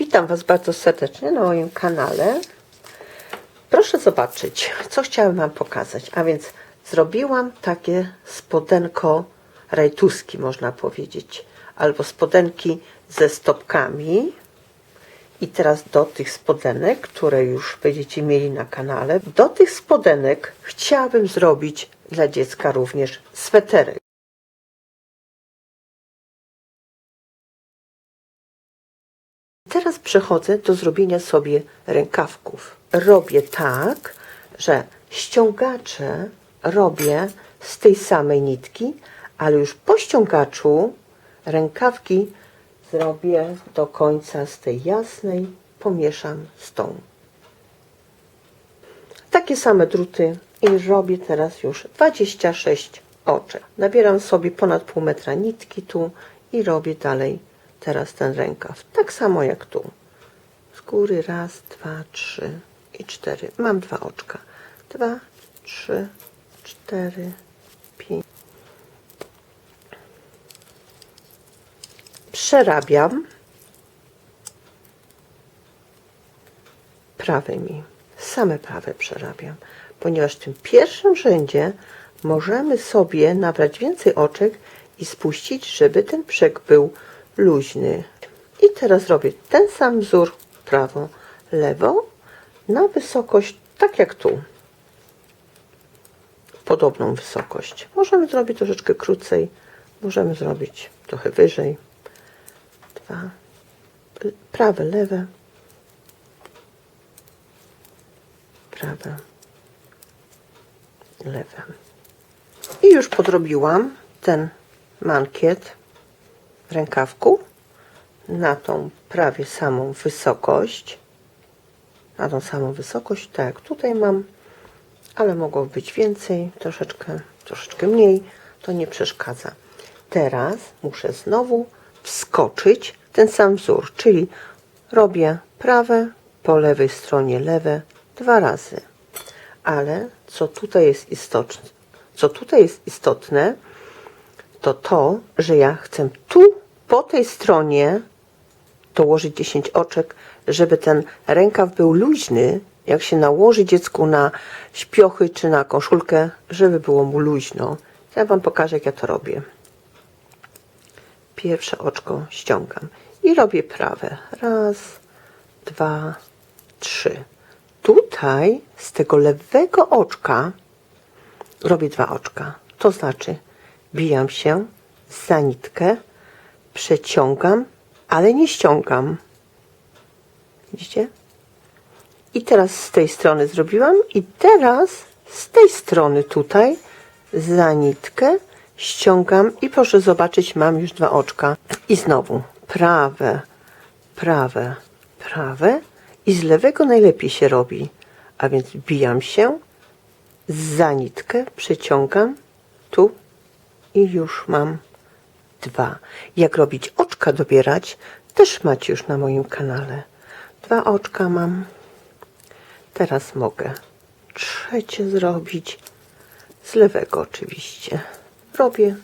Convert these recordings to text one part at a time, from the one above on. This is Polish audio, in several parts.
Witam Was bardzo serdecznie na moim kanale. Proszę zobaczyć, co chciałam Wam pokazać. A więc zrobiłam takie spodenko rajtuski, można powiedzieć. Albo spodenki ze stopkami. I teraz do tych spodenek, które już będziecie mieli na kanale, do tych spodenek chciałabym zrobić dla dziecka również sweterek. Teraz przechodzę do zrobienia sobie rękawków. Robię tak, że ściągacze robię z tej samej nitki, ale już po ściągaczu rękawki zrobię do końca z tej jasnej, pomieszam z tą. Takie same druty i robię teraz już 26 oczek. Nabieram sobie ponad pół metra nitki tu i robię dalej teraz ten rękaw. Tak samo jak tu. Z góry raz, dwa, trzy i cztery. Mam dwa oczka. Dwa, trzy, cztery, pięć. Przerabiam prawymi. Same prawe przerabiam, ponieważ w tym pierwszym rzędzie możemy sobie nabrać więcej oczek i spuścić, żeby ten brzeg był luźny. I teraz robię ten sam wzór prawo, lewo na wysokość tak jak tu. Podobną wysokość. Możemy zrobić troszeczkę krócej, możemy zrobić trochę wyżej. Dwa, prawe, lewe, prawe, lewe. I już podrobiłam ten mankiet rękawku na tą prawie samą wysokość. Na tą samą wysokość, tak jak tutaj mam, ale mogło być więcej, troszeczkę, troszeczkę mniej, to nie przeszkadza. Teraz muszę znowu wskoczyć ten sam wzór, czyli robię prawe, po lewej stronie lewe dwa razy. Ale co tutaj jest istotne, co tutaj jest istotne, to to, że ja chcę tu po tej stronie dołożyć 10 oczek, żeby ten rękaw był luźny, jak się nałoży dziecku na śpiochy czy na koszulkę, żeby było mu luźno. Ja Wam pokażę, jak ja to robię. Pierwsze oczko ściągam i robię prawe. Raz, dwa, trzy. Tutaj z tego lewego oczka robię dwa oczka. To znaczy bijam się za nitkę, przeciągam, ale nie ściągam. Widzicie? I teraz z tej strony zrobiłam i teraz z tej strony tutaj za nitkę ściągam i proszę zobaczyć, mam już dwa oczka. I znowu prawe, prawe, prawe i z lewego najlepiej się robi. A więc bijam się za nitkę, przeciągam tu i już mam dwa. Jak robić oczka dobierać, też macie już na moim kanale. Dwa oczka mam. Teraz mogę trzecie zrobić. Z lewego oczywiście. Robię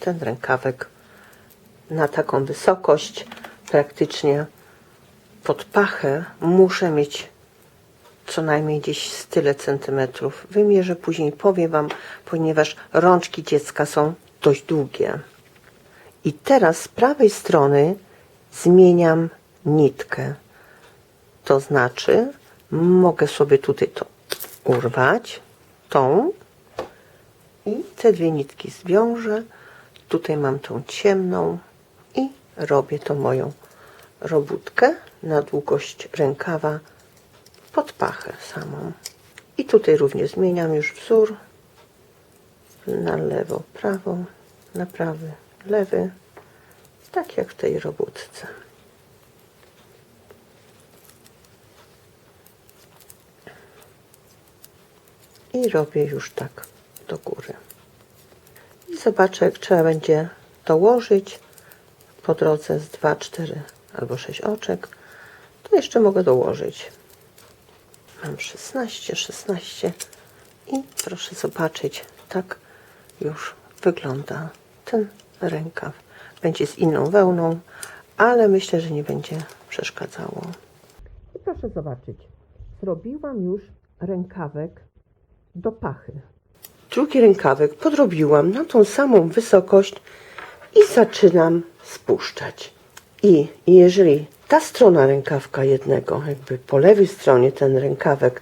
ten rękawek na taką wysokość. Praktycznie pod pachę muszę mieć co najmniej gdzieś z tyle centymetrów. Wymierzę później, powiem Wam, ponieważ rączki dziecka są dość długie. I teraz z prawej strony zmieniam nitkę. To znaczy, mogę sobie tutaj to urwać, tą i te dwie nitki zwiążę. Tutaj mam tą ciemną i robię to moją robótkę na długość rękawa pod pachę samą. I tutaj również zmieniam już wzór na lewo, prawo, na prawy, lewy, tak jak w tej robótce. I robię już tak do góry. I zobaczę, jak trzeba będzie dołożyć po drodze z 2, 4 albo 6 oczek, to jeszcze mogę dołożyć. Mam 16, 16 i proszę zobaczyć, tak już wygląda ten rękaw. Będzie z inną wełną, ale myślę, że nie będzie przeszkadzało. I proszę zobaczyć, zrobiłam już rękawek do pachy. Drugi rękawek podrobiłam na tą samą wysokość i zaczynam spuszczać. I jeżeli ta strona rękawka jednego, jakby po lewej stronie ten rękawek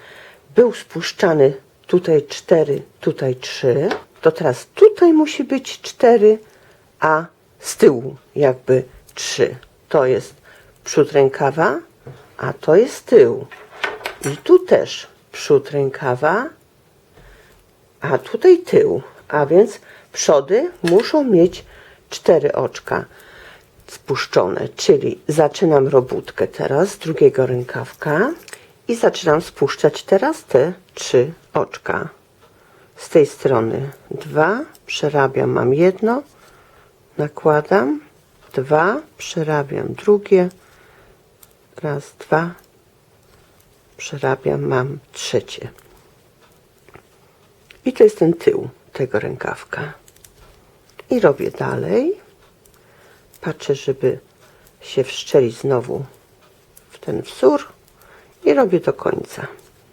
był spuszczany tutaj 4, tutaj 3, to teraz tutaj musi być 4, a z tyłu jakby 3. To jest przód rękawa, a to jest tył. I tu też przód rękawa, a tutaj tył. A więc przody muszą mieć cztery oczka spuszczone, czyli zaczynam robótkę teraz z drugiego rękawka i zaczynam spuszczać teraz te trzy oczka. Z tej strony dwa, przerabiam, mam jedno, nakładam, dwa, przerabiam drugie, raz, dwa, przerabiam, mam trzecie. I to jest ten tył tego rękawka. I robię dalej. Patrzę, żeby się wszczelić znowu w ten wzór i robię do końca.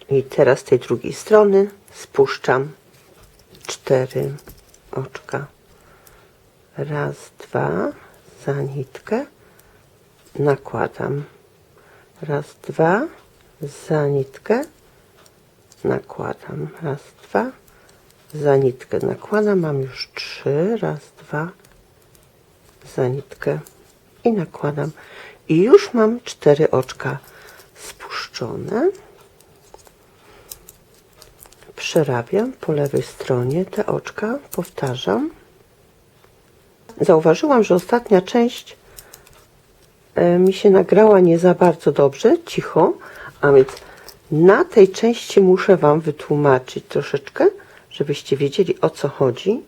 I teraz z tej drugiej strony spuszczam cztery oczka. Raz, dwa, za nitkę, nakładam. Raz, dwa, za nitkę, nakładam. Raz, dwa, za nitkę nakładam. Mam już trzy. Raz, dwa, za nitkę i nakładam. I już mam cztery oczka spuszczone. Przerabiam po lewej stronie te oczka, powtarzam. Zauważyłam, że ostatnia część e, mi się nagrała nie za bardzo dobrze, cicho, a więc na tej części muszę Wam wytłumaczyć troszeczkę, żebyście wiedzieli o co chodzi,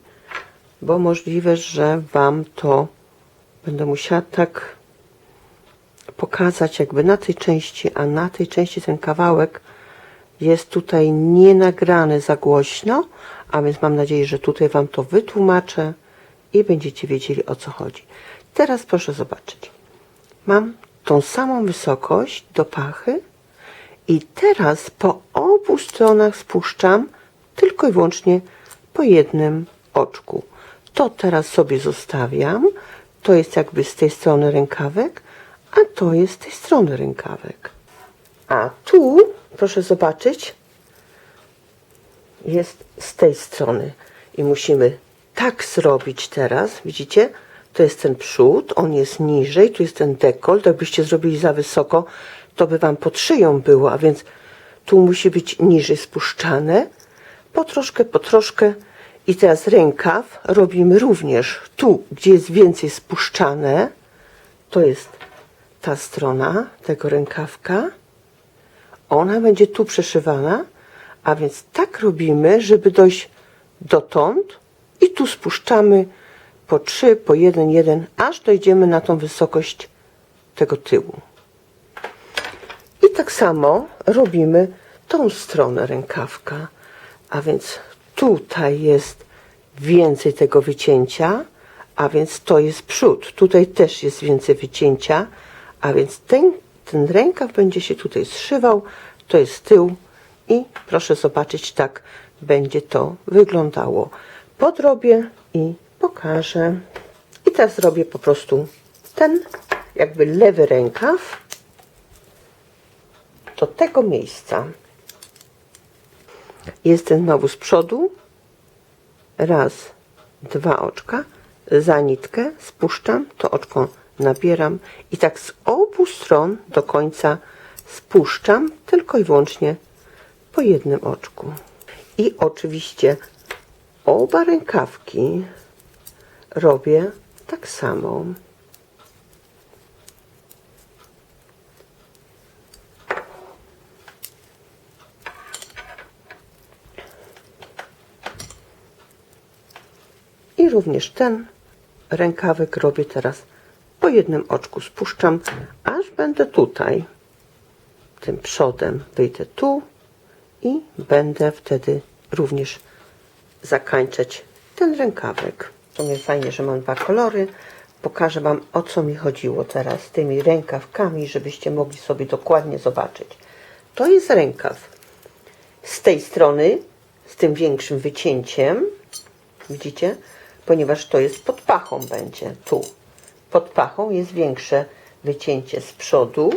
bo możliwe, że Wam to będę musiała tak pokazać jakby na tej części, a na tej części ten kawałek jest tutaj nie nagrany za głośno, a więc mam nadzieję, że tutaj Wam to wytłumaczę i będziecie wiedzieli o co chodzi. Teraz proszę zobaczyć. Mam tą samą wysokość do pachy i teraz po obu stronach spuszczam tylko i wyłącznie po jednym oczku. To teraz sobie zostawiam. To jest jakby z tej strony rękawek, a to jest z tej strony rękawek. A tu, proszę zobaczyć, jest z tej strony. I musimy tak zrobić teraz. Widzicie? To jest ten przód, on jest niżej, tu jest ten dekolt. Jakbyście zrobili za wysoko, to by Wam pod szyją było, a więc tu musi być niżej spuszczane. Po troszkę, po troszkę. I teraz rękaw robimy również tu, gdzie jest więcej spuszczane. To jest ta strona tego rękawka. Ona będzie tu przeszywana, a więc tak robimy, żeby dojść dotąd i tu spuszczamy po trzy, po jeden, jeden, aż dojdziemy na tą wysokość tego tyłu. I tak samo robimy tą stronę rękawka, a więc tutaj jest więcej tego wycięcia, a więc to jest przód. Tutaj też jest więcej wycięcia, a więc ten, ten rękaw będzie się tutaj zszywał, to jest tył i proszę zobaczyć, tak będzie to wyglądało. Podrobię i pokażę. I teraz zrobię po prostu ten jakby lewy rękaw do tego miejsca. Jest ten znowu z przodu. Raz, dwa oczka. Za nitkę spuszczam, to oczko nabieram i tak z obu stron do końca spuszczam tylko i wyłącznie po jednym oczku. I oczywiście oba rękawki robię tak samo. I również ten rękawek robię teraz po jednym oczku. Spuszczam, aż będę tutaj. Tym przodem wyjdę tu i będę wtedy również zakańczać ten rękawek. To mnie fajnie, że mam dwa kolory, pokażę Wam o co mi chodziło teraz z tymi rękawkami, żebyście mogli sobie dokładnie zobaczyć. To jest rękaw z tej strony, z tym większym wycięciem, widzicie? Ponieważ to jest pod pachą będzie, tu. Pod pachą jest większe wycięcie z przodu,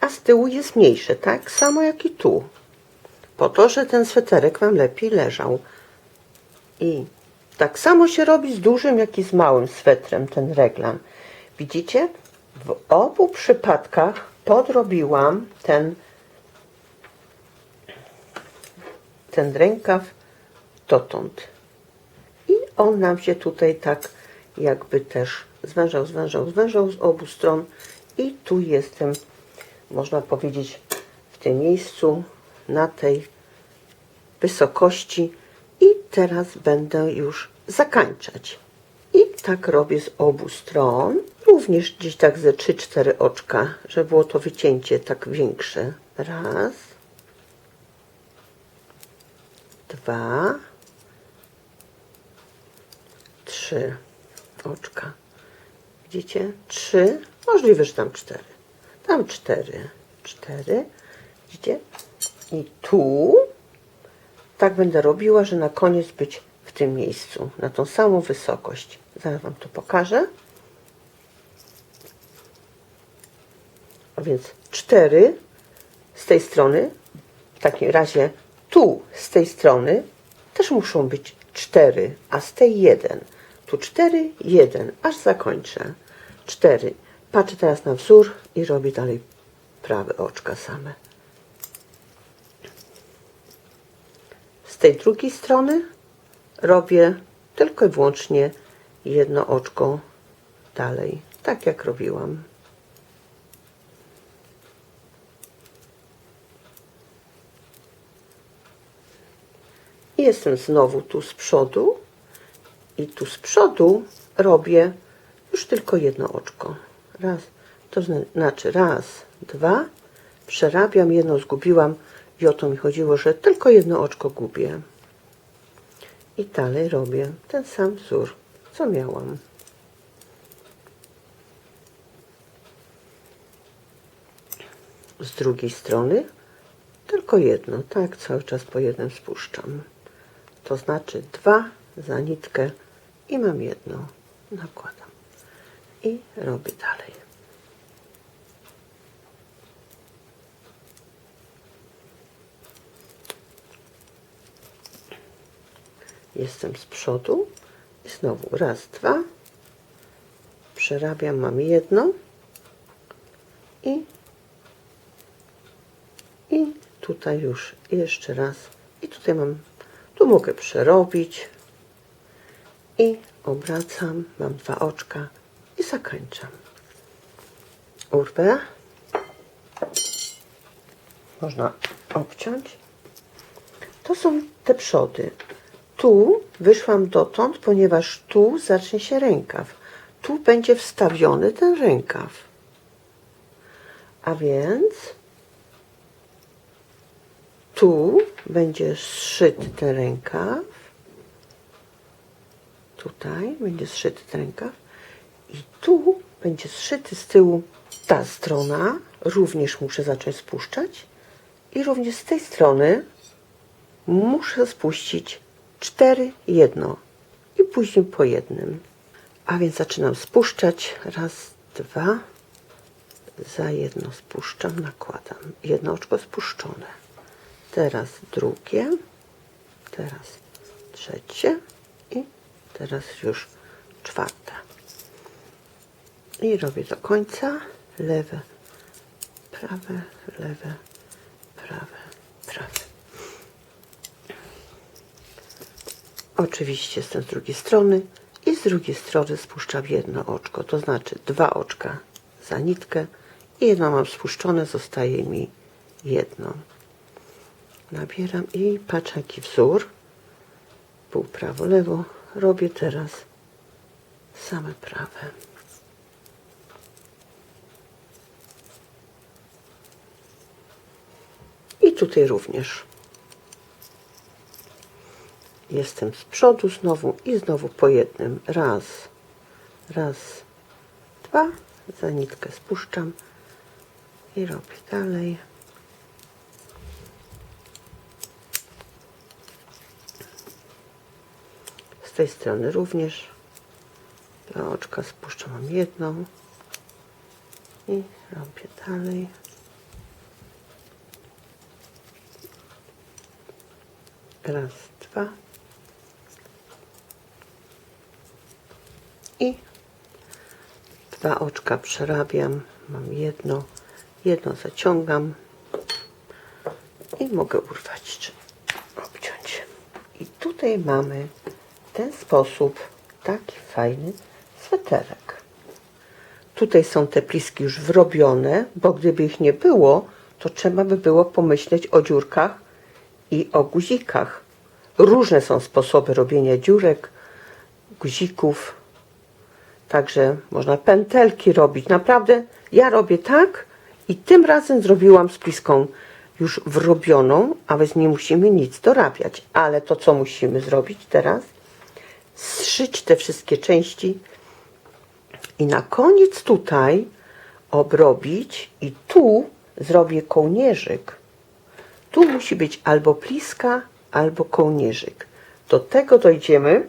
a z tyłu jest mniejsze, tak samo jak i tu. Po to, że ten sweterek Wam lepiej leżał. I tak samo się robi z dużym, jak i z małym swetrem, ten reglan. Widzicie? W obu przypadkach podrobiłam ten, ten rękaw dotąd. I on nam się tutaj tak jakby też zwężał, zwężał, zwężał z obu stron. I tu jestem, można powiedzieć, w tym miejscu, na tej wysokości. I teraz będę już zakańczać. I tak robię z obu stron. Również gdzieś tak ze 3-4 oczka, żeby było to wycięcie tak większe. Raz. Dwa. Trzy oczka. Widzicie? Trzy. Możliwe, że tam cztery. Tam cztery. Cztery. Widzicie? I tu tak będę robiła, że na koniec być w tym miejscu, na tą samą wysokość. Zaraz Wam to pokażę. A więc cztery z tej strony, w takim razie tu z tej strony też muszą być cztery, a z tej jeden. Tu cztery, jeden, aż zakończę. Cztery. Patrzę teraz na wzór i robię dalej prawe oczka same. Tej drugiej strony robię tylko i wyłącznie jedno oczko dalej, tak jak robiłam. I Jestem znowu tu z przodu i tu z przodu robię już tylko jedno oczko. Raz, to zna- znaczy raz, dwa, przerabiam, jedno zgubiłam i o to mi chodziło, że tylko jedno oczko gubię. I dalej robię ten sam wzór, co miałam. Z drugiej strony tylko jedno, tak cały czas po jednym spuszczam. To znaczy dwa za nitkę i mam jedno. Nakładam. I robię dalej. Jestem z przodu i znowu raz, dwa. Przerabiam, mam jedno i i tutaj już jeszcze raz. I tutaj mam tu mogę przerobić. I obracam mam dwa oczka i zakończam. Urwę. Można obciąć. To są te przody tu wyszłam dotąd ponieważ tu zacznie się rękaw tu będzie wstawiony ten rękaw a więc tu będzie zszyty ten rękaw. Tutaj będzie zszyty ten rękaw. I tu będzie zszyty z tyłu ta strona. Również muszę zacząć spuszczać. I również z tej strony muszę spuścić cztery jedno. I później po jednym. A więc zaczynam spuszczać. Raz, dwa. Za jedno spuszczam, nakładam. Jedno oczko spuszczone teraz drugie, teraz trzecie i teraz już czwarte. I robię do końca lewe, prawe, lewe, prawe. Oczywiście jestem z drugiej strony i z drugiej strony spuszczam jedno oczko, to znaczy dwa oczka za nitkę i jedno mam spuszczone, zostaje mi jedno. Nabieram i patrzę jaki wzór. Pół prawo lewo. Robię teraz same prawe. I tutaj również jestem z przodu znowu i znowu po jednym raz Raz, dwa. Za nitkę spuszczam i robię dalej. Z tej strony również. Dla oczka spuszczam jedną i robię dalej. Raz, dwa. I dwa oczka przerabiam. Mam jedno, jedno zaciągam i mogę urwać czy obciąć. I tutaj mamy w ten sposób taki fajny sweterek. Tutaj są te pliski już wrobione, bo gdyby ich nie było, to trzeba by było pomyśleć o dziurkach i o guzikach. Różne są sposoby robienia dziurek, guzików. Także można pętelki robić. Naprawdę ja robię tak i tym razem zrobiłam z pliską już wrobioną, a więc nie musimy nic dorabiać. Ale to, co musimy zrobić teraz, zszyć te wszystkie części i na koniec tutaj obrobić i tu zrobię kołnierzyk. Tu musi być albo pliska, albo kołnierzyk. Do tego dojdziemy,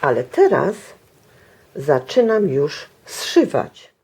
ale teraz zaczynam już zszywać.